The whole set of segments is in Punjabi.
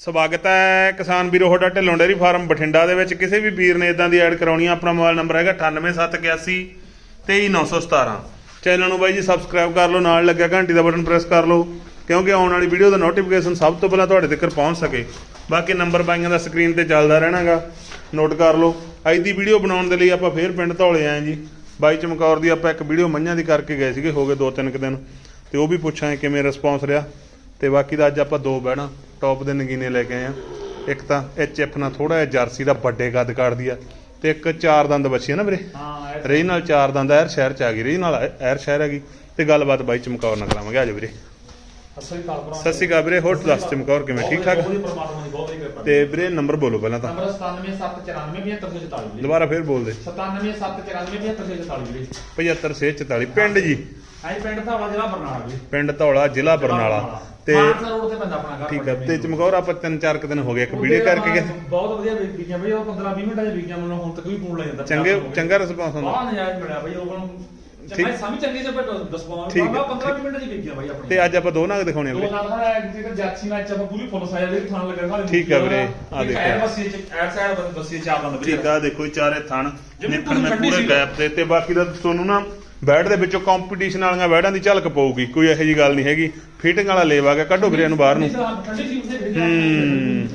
ਸਵਾਗਤ ਹੈ ਕਿਸਾਨ ਵੀਰੋ, ਤੁਹਾਡਾ ਢਿੱਲੋਂ ਡੇਅਰੀ ਫਾਰਮ ਬਠਿੰਡਾ ਦੇ ਵਿੱਚ। ਕਿਸੇ ਵੀ ਵੀਰ ਨੇ ਇਦਾਂ ਦੀ ਐਡ ਕਰਾਉਣੀ ਆ, ਆਪਣਾ ਮੋਬਾਈਲ ਨੰਬਰ ਹੈਗਾ 98781 23917 ਚੈਨਲ ਨੂੰ ਬਾਈ ਜੀ ਸਬਸਕ੍ਰਾਈਬ ਕਰ ਲਓ, ਨਾਲ ਲੱਗਿਆ ਘੰਟੀ ਦਾ ਬਟਨ ਪ੍ਰੈਸ ਕਰ ਲਓ, ਕਿਉਂਕਿ ਆਉਣ ਵਾਲੀ ਵੀਡੀਓ ਦਾ ਨੋਟੀਫਿਕੇਸ਼ਨ ਸਭ ਤੋਂ ਪਹਿਲਾਂ ਤੁਹਾਡੇ ਤੱਕ ਪਹੁੰਚ ਸਕੇ। ਬਾਕੀ ਨੰਬਰ ਬਾਈਆਂ ਦਾ ਸਕਰੀਨ ਤੇ ਚੱਲਦਾ ਰਹਿਣਾਗਾ ਨੋਟ ਕਰ ਲਓ। ਅੱਜ ਦੀ ਵੀਡੀਓ ਬਣਾਉਣ ਦੇ ਲਈ ਆਪਾਂ ਫੇਰ ਪਿੰਡ ਧੌਲੇ ਆਏ ਜੀ। ਬਾਈ ਚਮਕੌਰ ਦੀ ਆਪਾਂ ਇੱਕ ਵੀਡੀਓ ਮੰਝਾਂ ਦੀ ਕਰਕੇ ਗਏ ਸੀਗੇ, ਹੋ ਗਏ ਦੋ ਤਿੰਨ ਕੁ ਦਿਨ। ਤੇ ਉਹ ਵੀ ਪੁੱਛਾਂ ਕਿਵੇਂ ਰਿਸਪੌਂਸ ਰਿਹਾ। ਤੇ ਬਾਕੀ ਦਾ ਅੱਜ ਆਪਾਂ ਦੋ ਬਹਿਣਾ ਟੌਪ ਦੇ ਨਗੀਨੇ ਲੈ ਕੇ ਆਏ ਆ। ਇੱਕ ਤਾਂ ਐਚ ਐਫ ਨਾਲ ਥੋੜਾ ਜਿਹਾ ਜਰਸੀ ਦਾ ਵੱਡੇ ਕੱਦ ਕਾੜਦੀ ਆ ਤੇ ਇੱਕ ਚਾਰ ਦੰਦ ਬੱਚੀ ਆ ਨਾ ਵੀਰੇ? ਹਾਂ ਰੇ ਨਾਲ ਚਾਰ ਦੰਦ ਐਰ ਸ਼ਹਿਰ ਚ ਆ ਗਈ ਰੇ ਨਾਲ ਐਰ ਸ਼ਹਿਰ ਹੈਗੀ। ਤੇ ਗੱਲਬਾਤ ਬਾਈ ਚਮਕੌਰ ਨਾਲ ਕਰਾਵਾਂਗੇ ਆਜੋ ਵੀਰੇ। ਸਤਿ ਸ਼੍ਰੀ ਅਕਾਲ ਵੀਰੇ ਹੋਰ ਦੱਸ ਚਮਕੌਰ ਕਿਵੇਂ ਠੀਕ ਠਾਕ? ਤੇ ਵੀਰੇ ਨੰਬਰ ਬੋਲੋ ਪਹਿਲਾਂ ਤਾਂ। ਨੰਬਰ 9779475744 ਵੀਰੇ। ਦੁਬਾਰਾ ਫੇਰ ਬੋਲ ਦੇ 9779475744 ਵੀਰੇ। 7544 ਪਿੰਡ ਜੀ। ਆਈ ਪਿੰਡ ਧਾਵਾ ਜ਼ਿਲ੍ਹਾ ਬਰਨਾਲਾ ਵੀਰੇ। ਪਿੰਡ ਧੌਲਾ ਜ਼ਿਲ੍ਹਾ ਬਰਨਾਲਾ। ਤੇ ਮਾਨਸਾ ਰੋਡ ਤੇ ਪੈਂਦਾ ਆਪਣਾ ਘਰ ਠੀਕ ਆ ਤੇ ਚਮਕੌਰ ਆਪਾਂ ਤਿੰਨ ਚਾਰ ਕੁ ਦਿਨ ਹੋ ਗਏ ਇੱਕ ਵੀਡੀਓ ਕਰਕੇ ਗਏ। ਬਹੁਤ ਵਧੀਆ ਬੀਜੀਆਂ ਬਈ ਉਹ 15 20 ਮਿੰਟਾਂ ਚ ਬੀਜੀਆਂ ਮੈਨੂੰ ਹੁਣ ਤੱਕ ਵੀ ਫੋਨ ਲੈ ਜਾਂਦਾ ਚੰਗੇ ਚੰਗਾ ਰਿਸਪੌਂਸ ਹੁੰਦਾ। ਬਾਹਰ ਨਜਾਇਜ਼ ਮਿਲਿਆ ਬਈ ਉਹ ਕੋਲ ਠੀਕ। ਚੰਗਾ ਸਮਝ ਚੰਗੀ ਦਸਪਾਉਣ ਠੀਕ ਆ, 15 20 ਮਿੰਟਾਂ ਚ ਬੀਜੀਆਂ ਬਈ ਆਪਣੀ। ਤੇ ਅੱਜ ਆਪਾਂ ਦੋ ਨਾਗ ਦਿਖਾਉਣੇ ਆ ਦੋ ਨਾਲ ਦਾ ਜਿਹੜਾ ਜੈਕਸੀ ਮੈਚ ਆਪਾਂ ਪੂਰੀ ਫੁੱਲ ਸਾਈਜ਼ ਦੇ ਥਾਣ ਲੱਗਾ ਖਾਲੀ ਠੀਕ ਆ ਵੀਰੇ, ਆ ਦੇਖੋ। ਐਡ ਬੱਸੀ ਚ ਐਡ ਸਾਈਡ ਬੱਸੀ ਚਾਰ ਬੰਦ ਵੀਰੇ ਠੀਕ ਆ ਦੇਖੋ ਚਾਰੇ ਥਣ ਜਿਵੇਂ ਨਿਕਲ ਤੁਸੀਂ ਮੈਂ ਠੰਡੀ ਪੂਰੇ ਸੀ। ਗੈਪ ਤੇ ਤੇ ਬਾਕੀ ਦਾ ਤੁਹਾਨੂੰ ਨਾ ਬੈਡ ਦੇ ਵਿੱਚੋਂ ਕੰਪੀਟੀਸ਼ਨ ਵਾਲੀਆਂ ਬੈਡਾਂ ਦੀ ਝਲਕ ਪਊਗੀ ਕੋਈ ਇਹੋ ਜੀ ਗੱਲ ਨਹੀਂ ਹੈਗੀ। ਫਿਟਿੰਗ ਵਾਲਾ ਲੇਵਾ ਗਿਆ ਕੱਢੋ ਵੀਰੇ ਨੂੰ ਬਾਹਰ ਨੂੰ। ਹੂੰ।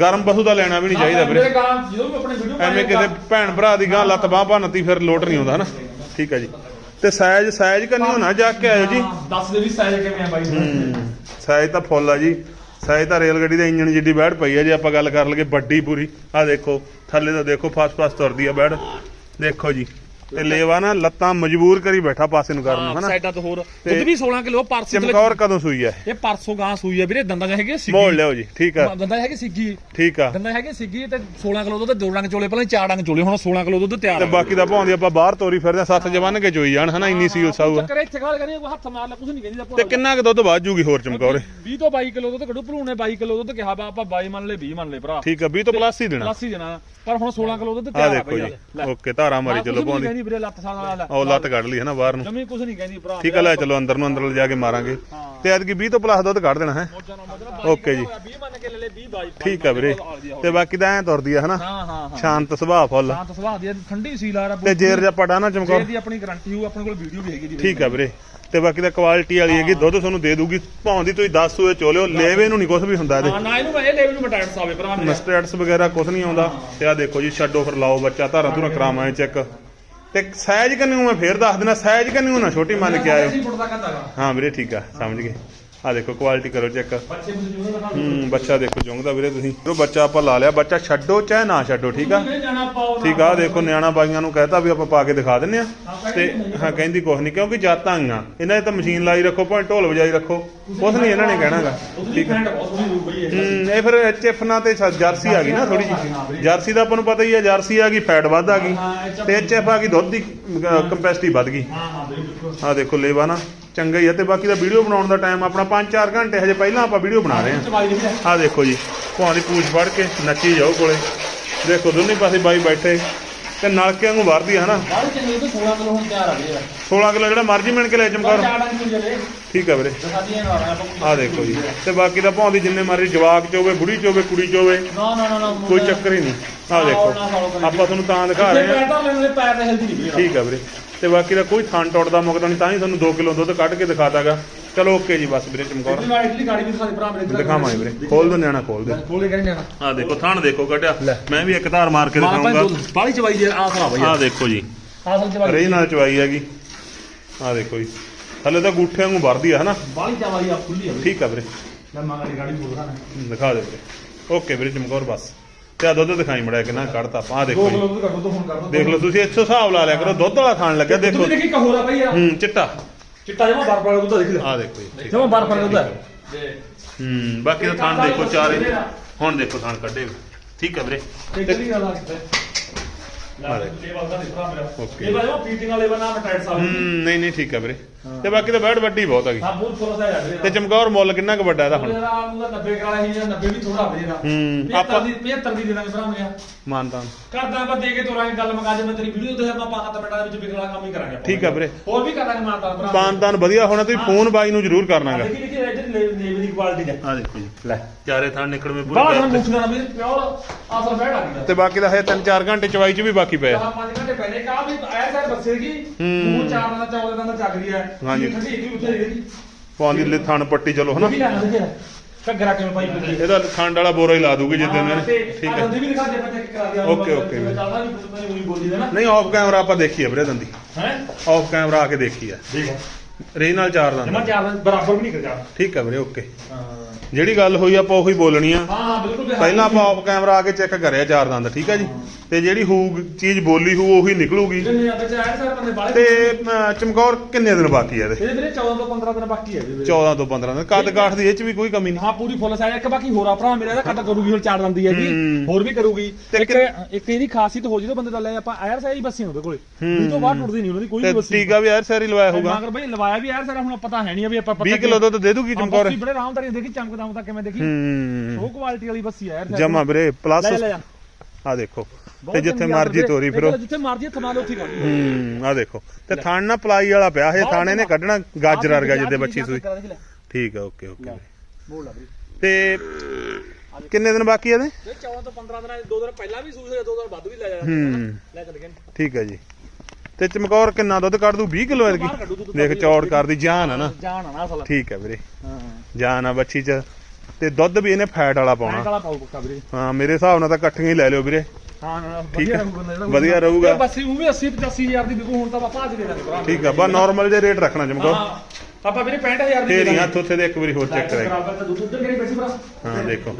ਗਰਮ ਪਸ਼ੂ ਦਾ ਲੈਣਾ ਵੀ ਨਹੀਂ ਚਾਹੀਦਾ ਵੀਰੇ। ਐਵੇਂ ਕਿਸੇ ਭੈਣ ਭਰਾ ਦੀ ਗਾਂ ਲੱਤ ਬਾਹ ਭੰਨਤੀ ਫਿਰ ਲੋਟ ਨਹੀਂ ਆਉਂਦਾ ਹਨਾ? ਠੀਕ ਆ ਜੀ। ਤੇ ਸਾਈਜ਼ ਸਾਈਜ਼ ਕੰਨੀ ਹੋਣਾ ਜਾ ਕੇ ਆਇਓ ਜੀ। ਦੱਸ ਦੇ ਵੀ ਸਾਈਜ਼ ਕਿਵੇਂ ਆ ਬਾਈ ਹੂੰ। ਸਾਈਜ਼ ਤਾਂ ਫੁੱਲ ਆ ਜੀ। ਸਾਈਜ਼ ਤਾਂ ਰੇਲ ਗੱਡੀ ਦੇ ਇੰਜਣ ਜਿੱਡੀ ਬੈੜ ਪਈ ਆ ਜੇ ਆਪਾਂ ਗੱਲ ਕਰ ਲਈਏ ਵੱਡੀ ਪੂਰੀ। ਆ ਦੇਖੋ ਥੱਲੇ ਤਾਂ ਦੇਖੋ ਫਸ ਫਸ ਤੁਰਦੀ ਆ ਬੈੜ ਦੇਖੋ ਜੀ। ਤੇ ਲੇਵਾ ਨਾ ਲੱਤਾਂ ਮਜਬੂਰ ਕਰੀ ਬੈਠਾ ਪਾਸੇ ਨੂੰ ਕਰਨ ਨੂੰ ਹਨਾ? ਸਾਈਡਾਂ ਤੋਂ ਹੋਰ। ਦੁੱਧ ਵੀ 16 ਕਿਲੋ ਪਰਸੋਂ ਚਮਕੌਰ ਕਦੋਂ ਸੂਈ ਆ ਇਹ? ਪਰਸੋਂ ਗਾਂ ਸੂਈ ਆ ਵੀਰੇ ਦੰਦਾਂ ਚ ਹੈਗੇ ਮੋੜ ਲਿਓ ਜੀ ਠੀਕ ਆ। ਦੰਦਾਂ ਹੈਗੇ ਸਿੱਗੀ। ਠੀਕ ਆ। ਦੰਦਾਂ ਹੈਗੇ ਸਿੱਗੀ ਤੇ 16 ਕਿਲੋ ਦੁੱਧ ਦੋ ਡੰਗ ਚੋਲੇ ਪਹਿਲਾਂ ਚਾਰ ਡੰਗ ਚੋਲੇ ਹੁਣ 16 ਕਿਲੋ ਦੁੱਧ ਤਿਆਰ ਤੇ ਬਾਕੀ ਦਾ ਭਾਉਂਦੀ ਆਪਾਂ ਬਾਹਰ ਤੋਰੀ ਫਿਰਦੇ ਆ ਸੱਤ ਜਵੰਨ ਕੇ ਚੋਈ ਜਾਣ ਹਨਾ ਇੰਨੀ ਸੀਲ ਸਾਊ ਆ। ਚੱਕਰ ਇੱਥੇ ਖਾਲ ਕਰੀ ਹੱਥ ਮਾਰ ਲੈ ਕੁਝ ਨਹੀਂ ਕਹਿੰਦੀ ਦਾ ਤੇ ਕਿੰਨਾ ਕੁ ਦੁੱਧ ਵੱਧ ਜੂਗੀ ਹੋਰ ਚਮਕੌਰੇ? 20 ਤੋਂ 22 ਕਿਲੋ ਦੁੱਧ ਕੱਢੂ ਭਲੂਣੇ 22 ਕਿਲੋ ਦੁੱਧ ਕਿਹਾ ਵਾ ਆਪਾਂ 22 ਮੰਨ ਲੈ 20 ਮੰਨ ਲੈ ਭਰਾ। ਠੀਕ ਆ 20 ਤੋਂ ਪਲੱਸ ਹੀ ਦੇਣਾ। ਪਲੱਸ ਹੀ ਦੇਣਾ। ਪਰ ਹੁਣ 16 ਕਿਲੋ ਦੁੱਧ ਤਿਆਰ ਆ ਦੇਖੋ ਜੀ। ਓਕੇ ਧਾਰਾ ਮਾਰੀ ਚਲੋ ਭਾਉਂਦੀ। ਕਹਿੰਦੀ ਵੀਰੇ ਲੱਤ ਸਾਲ ਨਾਲ ਉਹ ਲੱਤ ਕੱਢ ਲਈ ਹਨਾ ਬਾਹਰ ਨੂੰ। ਜਮੀ ਕੁਝ ਨਹੀਂ ਕਹਿੰਦੀ ਭਰਾ। ਠੀਕ ਆ ਲੈ ਚਲੋ ਅੰਦਰ ਨੂੰ ਅੰਦਰ ਲਿਜਾ ਕੇ ਮਾਰਾਂਗੇ। ਤੇ ਐਤਕੀ 20 ਤੋਂ ਪਲੱਸ ਦੁੱਧ ਕੱਢ ਦੇਣਾ ਹੈ? ਓਕੇ ਜੀ। 20 ਮੰਨ ਕੇ ਲੈ ਲੈ 20 22 ਠੀਕ ਆ ਵੀਰੇ। ਤੇ ਬਾਕੀ ਤਾਂ ਐ ਤੁਰਦੀ ਆ ਹਨਾ? ਹਾਂ ਹਾਂ ਹਾਂ। ਸ਼ਾਂਤ ਸੁਭਾਅ ਫੁੱਲ। ਸ਼ਾਂਤ ਸੁਭਾਅ ਦੀ ਠੰਡੀ ਸੀ ਲਾ ਰਾ ਤੇ ਜੇਰ ਜਾਂ ਪੜਾ ਨਾ ਚਮਕੌਰ ਦੀ ਆਪਣੀ ਗਾਰੰਟੀ ਹੋਊ ਆਪਣੇ ਕੋਲ ਵੀਡੀਓ ਵੀ ਹੈਗੀ ਜੀ। ਠੀਕ ਆ ਵੀਰੇ। ਤੇ ਬਾਕੀ ਤਾਂ ਕੁਆਲਿਟੀ ਵਾਲੀ ਹੈਗੀ ਦੁੱਧ ਤੁਹਾਨੂੰ ਦੇ ਦੂਗੀ। ਭਾਉਂਦੀ ਤੁਸੀਂ 10 ਸੂਏ ਚੋਲਿਓ ਲੇਵੇ ਨੂੰ ਨਹੀਂ ਕੁਝ ਵੀ ਹੁੰਦਾ ਇਹਦੇ। ਹਾਂ ਨਾ ਇਹਨੂੰ ਇਹ ਲੈਵਲ ਨੂੰ ਮਟਾਇਟਸ ਆਵੇ ਭਰਾ ਮਸਟਰਡਸ ਵਗੈਰਾ ਕੁਝ ਨਹੀਂ ਆਉਂਦਾ। ਤੇ ਆ ਦੇਖੋ ਜੀ ਛੱਡੋ ਫਿਰ ਲਾਓ ਬੱਚਾ ਧਾਰਾਂ ਧੁਰਾਂ ਕਰਾਵਾਂ ਚੈੱਕ। ਤੇ ਸਾਈਜ਼ ਕੰਨੂ ਮੈਂ ਫੇਰ ਦੱਸ ਦੇਣਾ ਸਾਈਜ਼ ਕੰਨੂ ਨਾ ਛੋਟੀ ਮੰਨ ਕੇ ਆਇਓ। 80 ਫੁੱਟ ਦਾ ਕੰਦਾਗਾ ਹਾਂ ਵੀਰੇ ਠੀਕ ਆ ਸਮਝ ਗਏ। ਆ ਦੇਖੋ ਕੁਆਲਿਟੀ ਕਰੋ ਚੈੱਕ ਨੂੰ ਹੂੰ ਬੱਚਾ ਦੇਖੋ ਚੁੰਗਦਾ ਵੀਰੇ ਤੁਸੀਂ। ਉਹ ਬੱਚਾ ਆਪਾਂ ਲਾ ਲਿਆ। ਬੱਚਾ ਛੱਡੋ ਚਾਹੇ ਨਾ ਛੱਡੋ ਠੀਕ ਆ? ਠੀਕ ਆ ਦੇਖੋ ਨਿਆਣਾ ਬਾਈਆਂ ਨੂੰ ਕਹਤਾ ਵੀ ਆਪਾਂ ਪਾ ਕੇ ਦਿਖਾ ਦਿੰਨੇ ਆ। ਤੇ ਹਾਂ ਕਹਿੰਦੀ ਕੁਛ ਨਹੀਂ ਕਿਉਂਕਿ ਜਾਤਾਂ ਆਈਆਂ। ਇਹਨਾਂ 'ਚ ਤਾਂ ਮਸ਼ੀਨ ਲਾਈ ਰੱਖੋ ਭਾਵੇਂ ਢੋਲ ਵਜਾਈ ਰੱਖੋ। ਕੁਛ ਨਹੀਂ ਇਹਨਾਂ ਨੇ ਕਹਿਣਾਗਾ। ਠੀਕ ਹੈ ਹੂੰ ਇਹ ਫਿਰ ਐਚਐਫ ਨਾਲ ਤੇ ਜਰਸੀ ਆ ਗਈ ਨਾ ਥੋੜੀ ਜਿਹੀ। ਜਰਸੀ ਦਾ ਆਪਾਂ ਨੂੰ ਪਤਾ ਹੀ ਆ ਜਰਸੀ ਆ ਗਈ ਫੈਟ ਵੱਧ ਆ ਗਈ। ਤੇ ਐਚਐਫ ਆ ਗਈ ਦੁੱਧ ਦੀ ਕੰਪੈਸਿਟੀ ਵੱਧ ਗਈ। ਹਾਂ ਹਾਂ ਦੇਖੋ ਲੇਵਾ ਨਾ। ਚੰਗਾ ਹੀ ਆ ਤੇ ਬਾਕੀ ਦਾ ਵੀਡੀਓ ਬਣਾਉਣ ਦਾ ਟਾਈਮ ਆਪਣਾ 5-4 ਘੰਟੇ ਹਜੇ ਪਹਿਲਾਂ ਆਪਾਂ ਵੀਡੀਓ ਬਣਾ ਰਹੇ ਹਾਂ। ਆ ਦੇਖੋ ਜੀ ਭਾਂ ਦੀ ਪੂਛ ਫੜ ਕੇ ਨੱਚੀ ਜਾਓ ਕੋਲੇ। ਦੇਖੋ ਦੋਨੇ ਪਾਸੇ ਬਾਈ ਬੈਠੇ ਤੇ ਨਲਕਿਆਂ ਨੂੰ ਵਰਦੀ ਤੋਂ 16 ਕਿਲੋ ਹੁਣ ਤਿਆਰ ਆ ਗਏ 16 ਕਿਲੋ ਜਿਹੜਾ ਮਰਜ਼ੀ ਮਿਣ ਕੇ ਲੈ ਜਲੇ ਠੀਕ ਆ ਵੀਰੇ। ਆ ਦੇਖੋ ਜੀ ਤੇ ਬਾਕੀ ਦਾ ਭਾਂ ਦੀ ਜਿੰਨੇ ਮਰਜ਼ੀ ਜਵਾਕ ਚ ਹੋਵੇ ਬੁੜੀ ਚ ਹੋਵੇ ਕੁੜੀ ਚ ਹੋਵੇ ਨਾ ਨਾ ਨਾ ਨਾ ਕੋਈ ਚੱਕਰ ਹੀ ਨਹੀਂ। ਆ ਦੇਖੋ ਆਪਾਂ ਤੁਹਾਨੂੰ ਤਾਂ ਦਿਖਾ ਰਹੇ ਹਾਂ। ਠੀਕ ਆ ਵੀਰੇ। ਤੇ ਬਾਕੀ ਦਾ ਕੋਈ ਥਣ ਟੁੱਟਦਾ ਮੁਕਦਾ ਨਹੀਂ ਤਾਂ ਹੀ ਤੁਹਾਨੂੰ 2 ਕਿਲੋ ਦੁੱਧ ਕੱਢ ਕੇ ਦਿਖਾਤਾਗਾ ਚਲੋ ਓਕੇ ਜੀ ਬਸ ਵੀਰੇ ਚਮਕੌਰ। ਇਤਨੀ ਵਾਲੀ ਇਤਨੀ ਗਾੜੀ ਵੀ ਸਾਡੇ ਭਰਾ ਮੇਰੇ ਦਿਖਾਵਾਂਗੇ ਵੀਰੇ। ਖੋਲ ਦੋ ਨਿਆਣਾ ਖੋਲ ਦੇ ਬੋਲੇ ਕਹਿੰਦੇ ਨਾ ਆ ਦੇਖੋ ਥਣ ਦੇਖੋ ਕੱਢਿਆ। ਮੈਂ ਵੀ ਇੱਕ ਧਾਰ ਮਾਰ ਕੇ ਦਿਖਾਉਂਗਾ। ਬਾਲੀ ਚਵਾਈ ਜੇ ਆ ਖਰਾ ਬਈ ਆ। ਦੇਖੋ ਜੀ। ਆਸਲ ਚਵਾਈ। ਰੇ ਨਾਲ ਚਵਾਈ ਹੈਗੀ। ਆ ਦੇਖੋ ਜੀ। ਥੱਲੇ ਤਾਂ ਗੂਠਿਆਂ ਨੂੰ ਵਰਦੀ ਆ ਹਨਾ? ਬਾਲੀ ਚਵਾਈ ਆ ਖੁੱਲੀ ਆ। ਠੀਕ ਆ ਵੀਰੇ। ਮੈਂ ਮੰਗਾਲੀ ਗਾੜੀ ਬੋਲ ਰਹਾ ਦਿਖਾ ਦੇ ਵੀਰੇ। ਓਕੇ ਵੀਰੇ ਚਮਕੌਰ ਬਸ। ਤੇ ਆ ਦੁੱਧ ਦਿਖਾਈ ਮੜਿਆ ਕਿੰਨਾ ਕੱਢਤਾ ਆਪਾਂ ਆ ਦੇਖੋ ਦੋ ਜੀ। ਕਿਲੋ ਦੁੱਧ ਕੱਢੋ ਤੋਂ ਹੁਣ ਕਰ ਦੋ ਦੇਖ ਲਓ ਤੁਸੀਂ ਇੱਥੋਂ ਹਿਸਾਬ ਲਾ ਲਿਆ ਕਰੋ ਦੁੱਧ ਵਾਲਾ ਖਾਣ ਲੱਗਿਆ ਦੇਖੋ। ਤੁਸੀਂ ਦੇਖੀ ਕਹੋਰਾ ਬਈ ਯਾਰ ਹੂੰ ਚਿੱਟਾ। ਚਿੱਟਾ ਜਮਾ ਬਰਫ ਵਾਲਾ ਦੁੱਧ ਦੇਖ ਲੈ ਆ ਦੇਖੋ ਜੀ। ਜਮਾ ਬਰਫ ਵਾਲਾ ਦੁੱਧ ਹੈ ਹੂੰ ਬਾਕੀ ਦਾ ਥਣ ਦੇਖੋ ਚਾਰੇ। ਹੁਣ ਦੇਖੋ ਥਣ ਕੱਢੇ ਠੀਕ ਆ ਵੀਰੇ। ਤੇ ਕਿਹੜੀ ਗੱਲ ਆ ਨਹੀਂ ਭਰਾ ਮੇਰਾ। Okay. ਇਹ ਵਾਲਾ ਪੀਟਿੰਗ ਵਾਲੇ ਬਣਾ ਮਟਾਈਟ ਸਾਹਿਬ ਹੂੰ ਨਹੀਂ ਨਹੀਂ ਠੀਕ ਆ ਵੀਰੇ। ਤੇ ਬਾਕੀ ਤਾਂ ਬੈਡ ਵੱਡੀ ਬਹੁਤ ਹੈਗੀ ਹਾਂ ਬਹੁਤ ਥੋੜਾ ਸਾ ਯਾਰ ਤੇ ਚਮਕੌਰ ਮੁੱਲ ਕਿੰਨਾ ਕੁ ਵੱਡਾ ਇਹਦਾ ਹੁਣ? ਮੇਰਾ ਉਹਦਾ 90 ਕਾਲਾ ਹੀ ਜਾਂ 90 ਵੀ ਥੋੜਾ ਵੇ ਦਾ। ਹੂੰ, ਆਪਾਂ ਆਪਾਂ- ਦੀ 75 ਦੀ ਦੇ ਦਾਂਗੇ ਭਰਾ ਮੇਰਾ। ਮਾਨਤਾਨ ਕਰਦਾ ਆਪਾਂ ਦੇ ਕੇ ਤੋਰਾਂਗੇ ਗੱਲ ਮਗਾ ਜੇ ਮੈਂ ਤੇਰੀ ਵੀਡੀਓ ਦੇ ਆਪਾਂ ਪਾਤਾ ਬੇਟਾ ਦੇ ਵਿੱਚ ਵਿਕਲਾ ਕੰਮ ਹੀ ਕਰਾਂਗੇ ਆਪਾਂ। ਠੀਕ ਆ ਵੀਰੇ। ਹੋਰ ਵੀ ਕਰਾਂਗੇ ਮਾਤਾ ਭਰਾ। ਪਾਨਤਾਨ ਵਧੀਆ ਹੋਣਾ ਤੁਸੀਂ ਫੋਨ ਬਾਈ ਨੂੰ ਜ਼ਰੂਰ ਕਰਨਾਗਾ ਦੇਖੀ ਦੇਖੀ ਇੱਧਰ ਲੈ ਲੈ ਦੀ ਕੁਆਲਿਟੀ ਦਾ ਆ ਦੇਖੋ ਜੀ। ਲੈ। ਚਾਰੇ ਥਾਂ ਨਿਕਲਵੇਂ ਬਾਹਰ ਪੂਰੇ ਸਾਨੂੰ ਮੁੱਛਣਾ ਨਾ ਵੀ ਪਿਓਰ ਆਸਰ ਬੈਠ ਆ ਗਿਆ ਤੇ ਬਾਕੀ ਦਾ ਹੈ 3-4 ਘੰਟੇ ਚਵਾਈ ਚ ਵੀ ਬਾਕੀ ਪਿਆ ਚਾਰ ਪੰਜ ਘੰਟੇ ਪਹਿਲੇ ਕਾ ਵੀ ਆਇਆ ਸਰ ਬੱਸੇਗੀ ਹੂੰ। ਮੂੰਹ ਚਾਰ ਦਾ ਚੌਦੇ ਦਾ ਚੱਕ ਰਹੀ ਹੈ। ਹਾਂਜੀ। ਠੰਡੀ ਇੱਕ ਵੀ ਉੱਥੇ ਰਹੀ ਪਾਉਂਦੀ ਲੈ ਥਣ ਪੱਟੀ ਚਲੋ ਹਨਾ? ਘੱਗਰਾ ਕਿਵੇਂ ਪਾਈ ਇਹਦਾ ਖੰਡ ਵਾਲਾ ਬੋਰਾ ਹੀ ਲਾ ਦੂਗੀ ਜਿੱਦਾਂ ਹਾਂ, ਤੇ ਨੇ। ਠੀਕ ਆਹ ਹੈ। ਦੰਦੀ ਵੀ ਦਿਖਾ ਦੇ ਆਪਾਂ ਚੈੱਕ ਕਰਾ ਦਿਆ ਓਕੇ, ਓਕੇ ਨਹੀਂ ਕੁਝ ਨਹੀਂ ਬੋਲੀ ਦੇਣਾ। ਨਹੀਂ ਆਫ ਕੈਮਰਾ ਆਪਾਂ ਦੇਖੀ ਆ ਵੀਰੇ ਦੰਦੀ। ਹੈ? ਆਫ ਕੈਮਰਾ ਆ ਕੇ ਦੇਖੀ ਆ। ਦੇਖ ਰੇ ਨਾਲ ਚਾਰ ਜਮਾ ਦੰਦ ਚਾਰ ਦਾ ਬਰਾਬਰ ਵੀ ਨਹੀਂ ਕਰਦਾ। ਠੀਕ ਆ ਵੀਰੇ ਓਕੇ। ਹਾਂ। ਜਿਹੜੀ ਗੱਲ ਹੋਈ ਆਪਾਂ ਉਹੀ ਬੋਲਣੀ ਆ। ਹਾਂ ਹਾਂ ਬਿਲਕੁਲ ਪਹਿਲਾਂ ਆਪਾਂ ਆਫ ਕੈਮਰਾ ਆ ਕੇ ਚੈੱਕ ਕਰਿਆ ਚਾਰ ਦੰਦ ਠੀਕ ਆ ਜੀ? ਤੇ ਜਿਹੜੀ ਹੋਊ ਚੀਜ਼ ਬੋਲੀ ਹੋਊ ਉਹੀ ਨਿਕਲੂਗੀ। ਸਰ ਤੇ ਚਮਕੌਰ ਕਿੰਨੇ ਦਿਨ ਬਾਕੀ ਆ ਇਹਦੇ? ਵੀਰੇ 14 ਤੋਂ 15 ਦਿਨ ਬਾਕੀ ਹੈ ਜੀ ਵੀਰੇ। 14 ਤੋਂ 15 ਦਿਨ। ਕੱਦ ਕਾਠ ਦੀ ਇਹ ਚ ਵੀ ਕੋਈ ਕਮੀ ਨਹੀਂ। ਹਾਂ ਪੂਰੀ ਫੁੱਲ ਸਾਈਜ਼ ਇੱਕ ਬਾਕੀ ਹੋਰ ਆ ਭਰਾ ਮੇਰਾ ਇਹਦਾ ਕੱਟ ਕਰੂਗੀ ਹੁਣ ਚਾਰ ਦੰਦੀ ਹੂੰ। ਹੋਰ ਵੀ ਕਰੂਗੀ। ਤੇ ਇੱਕ ਇੱਕ ਇਹਦੀ ਖਾਸੀਅਤ ਹੋ ਜਦੋਂ ਬੰਦੇ ਦਾ ਲੈ ਆਪਾਂ ਆਇਰ ਸਾਈਜ਼ ਬੱਸੀ ਉਹਦੇ ਕੋਲੇ। ਹੂੰ। ਇਹ ਤੋਂ ਬਾਅਦ ਟੁੱਟਦੀ ਨਹੀਂ ਉਹਨਾਂ ਦੀ ਕੋਈ ਤੇ ਵੀ ਬੱਸੀ ਟੀਕਾ ਵੀ ਯਾਰ ਸਾਰੀ ਲਵਾਇਆ ਹੋਊਗਾ। ਮਗਰ ਬਈ ਲਵਾਇਆ ਵੀ ਆਇਰ ਸਾਰਾ ਹੁਣ ਪਤਾ ਹੈ ਨਹੀਂ ਵੀ ਆਪਾਂ 20 ਕਿਲੋ ਦੁੱਧ ਦੇ ਦੂਗੀ ਚਮਕੌਰ। ਬੱਸੀ ਬੜੇ ਆਰਾਮਦਾਰੀ ਦੇਖੀ ਚਮਕਦਾ ਹੁੰਦਾ ਕਿਵੇਂ ਦੇਖੀ। ਹੂੰ। ਉਹ ਕੁਆਲਿਟੀ ਵਾਲੀ ਬੱਸੀ ਆ ਯਾਰ ਜਮਾ ਵੀਰੇ ਪਲੱਸ ਜਾ। ਆ ਦੇਖੋ। ਤੇ ਜਿੱਥੇ ਆ ਮਰਜ਼ੀ। ਤੋਰੀ ਫਿਰੋ। ਜਿੱਥੇ ਮਰਜ਼ੀ ਥਮਾ ਲਓ ਉੱਥੇ ਕਰ ਹੂੰ ਆ ਦੇਖੋ। ਤੇ ਥਣ ਨਾ ਪਲਾਈ ਵਾਲਾ ਪਿਆ ਇਹ ਥਾਣੇ ਨੇ ਕੱਢਣਾ ਗਾਜਰ ਵਰਗਾ ਜਿੱਦੇ ਬੱਚੀ ਸੂਈ। ਠੀਕ ਆ ਓਕੇ ਓਕੇ ਤੇ ਕਿੰਨੇ ਦਿਨ ਬਾਕੀ ਆ ਇਹਦੇ? ਇਹ 14 ਤੋਂ 15 ਦਿਨਾਂ ਦੋ ਦਿਨ ਪਹਿਲਾਂ ਵੀ ਸੂਈ ਹੋਇਆ ਦੋ ਦਿਨ ਵੱਧ ਵੀ ਲੈ ਜਾ ਹੂੰ। ਲੈ ਚੱਲ ਗਏ ਠੀਕ ਹੈ ਜੀ। ਤੇ ਚਮਕੌਰ ਕਿੰਨਾ ਦੁੱਧ ਕੱਢ ਦੂ 20 ਕਿਲੋ ਦੁੱਧ ਦੇਖ ਚੌੜ ਕਰਦੀ ਜਾਨ ਆ ਨਾ। ਜਾਣ ਆ ਨਾ ਅਸਲ। ਠੀਕ ਹੈ ਵੀਰੇ। ਹਾਂ। ਜਾਨ ਆ ਬੱਚੀ ਚ। ਤੇ ਦੁੱਧ ਵੀ ਇਹਨੇ ਫੈਟ ਵਾਲਾ ਪਾਉਣਾ। ਕਾਲਾ ਪਾਉ ਪੱਕਾ ਵੀਰੇ। ਹਾਂ ਮੇਰੇ ਹਿਸਾਬ ਨਾਲ ਤਾਂ ਇਕੱਠੀਆਂ ਹੀ ਲੈ ਲਿਓ ਵੀਰੇ। ਹਾਂ ਨਾ, ਠੀਕ ਵਧੀਆ ਆ। ਰਹੂਗਾ ਜਿਹੜਾ ਵਧੀਆ ਰਹੂਗਾ। ਬੱਸੀ ਉਹ ਵੀ 80 85 ਹਜ਼ਾਰ ਦੀ ਵਿਕੂ ਹੁਣ ਤਾਂ ਆਪਾਂ ਅੱਜ ਦੇ ਦਾਂਗੇ ਭਰਾ। ਠੀਕ ਆ ਬਸ ਨਾਰਮਲ ਜੇ ਰੇਟ ਰੱਖਣਾ ਚਮਕੌਰ। ਹਾਂ ਆਪਾਂ ਵੀਰੇ 65000 ਦੀ ਹੀ ਦਾਂਗੇ ਹੱਥ ਉੱਥੇ ਦੇ ਇੱਕ ਵਾਰੀ ਹੋਰ ਚੈੱਕ ਕਰਾਈ ਬਰਾਬਰ ਤਾਂ ਦੁੱਧ ਉੱਧਰ ਕਿਹੜੀ ਬੈਠੀ ਭਰਾ? ਹਾਂ ਦੇਖੋ।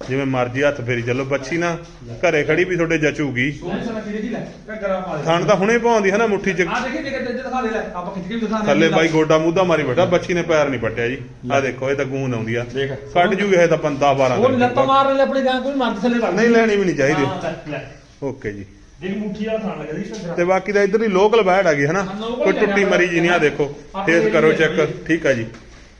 ਜਿਵੇਂ ਮਰਜ਼ੀ ਹੱਥ ਫੇਰੀ ਚੱਲੋ ਬੱਚੀ ਨਾ ਘਰੇ ਖੜੀ ਵੀ ਤੁਹਾਡੇ ਜਚੂਗੀ। ਥਣ ਤਾਂ ਹੁਣੇ ਪਾਉਂਦੀ ਹੈ ਨਾ ਮੁੱਠੀ ਚ। ਆ ਦੇਖੀ ਦੇਖੇ ਤੇ ਦਿਖਾ ਦੇ ਲੈ ਆਪਾਂ ਖਿੱਚ ਕੇ ਵੀ ਦਿਖਾ ਦੇ। ਥੱਲੇ ਬਾਈ ਗੋਡਾ ਮੂਧਾ ਮਾਰੀ ਬੈਠਾ ਬੱਚੀ ਨੇ ਪੈਰ ਨਹੀਂ ਪੱਟਿਆ ਜੀ। ਆ ਦੇਖੋ ਇਹ ਤਾਂ ਗੂੰਦ ਆਉਂਦੀ ਆ। ਦੇਖ ਕੱਢ ਜੂਗੇ ਇਹ ਤਾਂ 15 12 ਉਹ ਲੱਤ ਮਾਰ ਲੈ ਆਪਣੀ ਗਾਂ ਕੋਈ ਮਰਦ ਥੱਲੇ ਵੜ ਨਹੀਂ ਲੈਣੀ ਵੀ ਨਹੀਂ ਚਾਹੀਦੀ। ਹਾਂ, ਓਕੇ ਜੀ। ਜਿਹੜੀ ਮੁੱਠੀ ਵਾਲਾ ਥਾਣ ਲੱਗਾ ਜੀ ਘੱਗਰਾ ਤੇ ਬਾਕੀ ਦਾ ਇਧਰਲੀ ਲੋਕਲ ਬੈਠ ਆ ਗਈ ਹਨਾ ਹਾਂ, ਕੋਈ ਹੀ ਟੁੱਟੀ ਮਰੀ ਜੀ ਨਹੀਂ ਆ ਦੇਖੋ। ਫੇਸ ਕਰੋ ਚੈੱਕ। ਠੀਕ ਆ ਜੀ।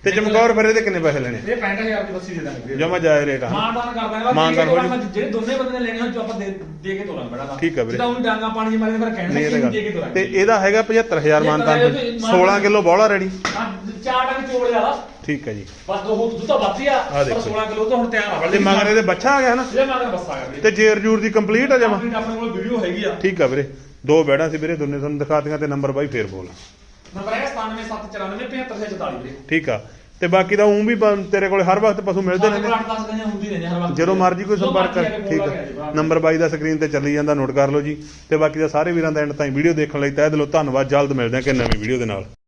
ਤੇ ਚਮਕੌਰ ਫਿਰ ਇਹਦੇ ਕਿੰਨੇ ਪੈਸੇ ਲੈਣੇ? ਇਹ 65000 ਦੀ ਬੱਸੀ ਦੇ ਦਾਂਗੇ। ਜਮਾ ਜਾਏ ਰੇਟ ਆ। ਮਾਨਦਾਨ ਕਰ ਦਾਂਗੇ ਮਾਨਦਾਨ ਹੋ ਮਾਨਦਾਨ ਜਿਹੜੇ ਦੋਨੇ ਬੰਦੇ ਨੇ ਲੈਣੇ ਹੋਣ ਜੋ ਆਪਾਂ ਦੇ ਦੇ ਕੇ ਤੋਲਾਂਗੇ ਬੜਾ ਠੀਕ ਆ ਵੀਰੇ। ਜਿੱਦਾਂ ਉਹ ਡਾਂਗਾ ਪਾਣੀ ਜਿ ਮਾਰੇ ਫਿਰ ਕਹਿਣਾ ਦੇ ਕੇ ਤੋਲਾਂਗੇ ਤੇ ਇਹਦਾ ਹੈਗਾ 75000 ਮਾਨਤਾਨ 16 ਕਿਲੋ ਬੋਲਾ ਰੈਡੀ ਹਾਂ, ਚਾਰ ਟੰਗ ਚੋੜ ਵਾਲਾ ਠੀਕ ਹੈ ਜੀ। ਬਸ ਦੋ ਦੁੱਧ ਤਾਂ ਵੱਧ ਆ ਪਰ ਦੇਖੋ। 16 ਕਿਲੋ ਤਾਂ ਹੁਣ ਤਿਆਰ ਆ ਤੇ ਮਗਰ ਇਹਦੇ ਬੱਚਾ ਆ ਗਿਆ ਹਨਾ ਇਹ ਮਗਰ ਬੱਸ ਆ ਗਿਆ ਤੇ ਜੇਰ ਜੂਰ ਦੀ ਕੰਪਲੀਟ ਆ ਜਮਾ? ਆਪਣੇ ਕੋਲ ਵੀਡੀਓ ਹੈਗੀ ਆ। ਠੀਕ ਆ ਵੀਰੇ। ਦੋ ਬੈੜਾਂ ਸੀ ਵੀਰੇ ਦੋਨੇ ਤੁਹਾਨੂੰ ਦਿਖਾਤੀਆਂ ਤੇ ਨੰਬਰ ਬਾਈ ਫੇਰ ਬੋਲ। ਨੰਬਰ ਹੈ 9774975644 ਵੀਰੇ। ਠੀਕ ਆ। ਤੇ ਬਾਕੀ ਦਾ ਉਂ ਵੀ ਬ- ਤੇਰੇ ਕੋਲੇ ਹਰ ਵਕਤ ਪਸ਼ੂ ਮਿਲਦੇ ਸਾਡੇ ਰਹਿੰਦੇ ਕੋਲ 8-10 ਗਈਆਂ ਹੁੰਦੀ ਰਹਿੰਦੀਆਂ ਹਰ ਵਕਤ ਜਦੋਂ ਮਰਜ਼ੀ ਕੋਈ ਜਦੋਂ ਸੰਪਰਕ ਮਰਜ਼ੀ ਆ ਕਰ ਠੀਕ ਬੋਲ ਆ ਕੇ ਆ ਆ ਨੰਬਰ ਬਾਈ ਦਾ ਸਕਰੀਨ ਤੇ ਚੱਲੀ ਜਾਂਦਾ ਨੋਟ ਕਰ ਲਓ ਜੀ। ਤੇ ਬਾਕੀ ਦਾ ਸਾਰੇ ਵੀਰਾਂ ਦਾ ਐਂਡ ਤਾਈਂ ਵੀਡੀਓ ਦੇਖਣ ਲਈ ਤਹਿ ਦਿਲੋਂ ਧੰਨਵਾਦ। ਜਲਦ ਮਿਲਦੇ ਹਾਂ ਕਿ ਨਵੀਂ ਵੀਡੀਓ ਦੇ ਨਾਲ।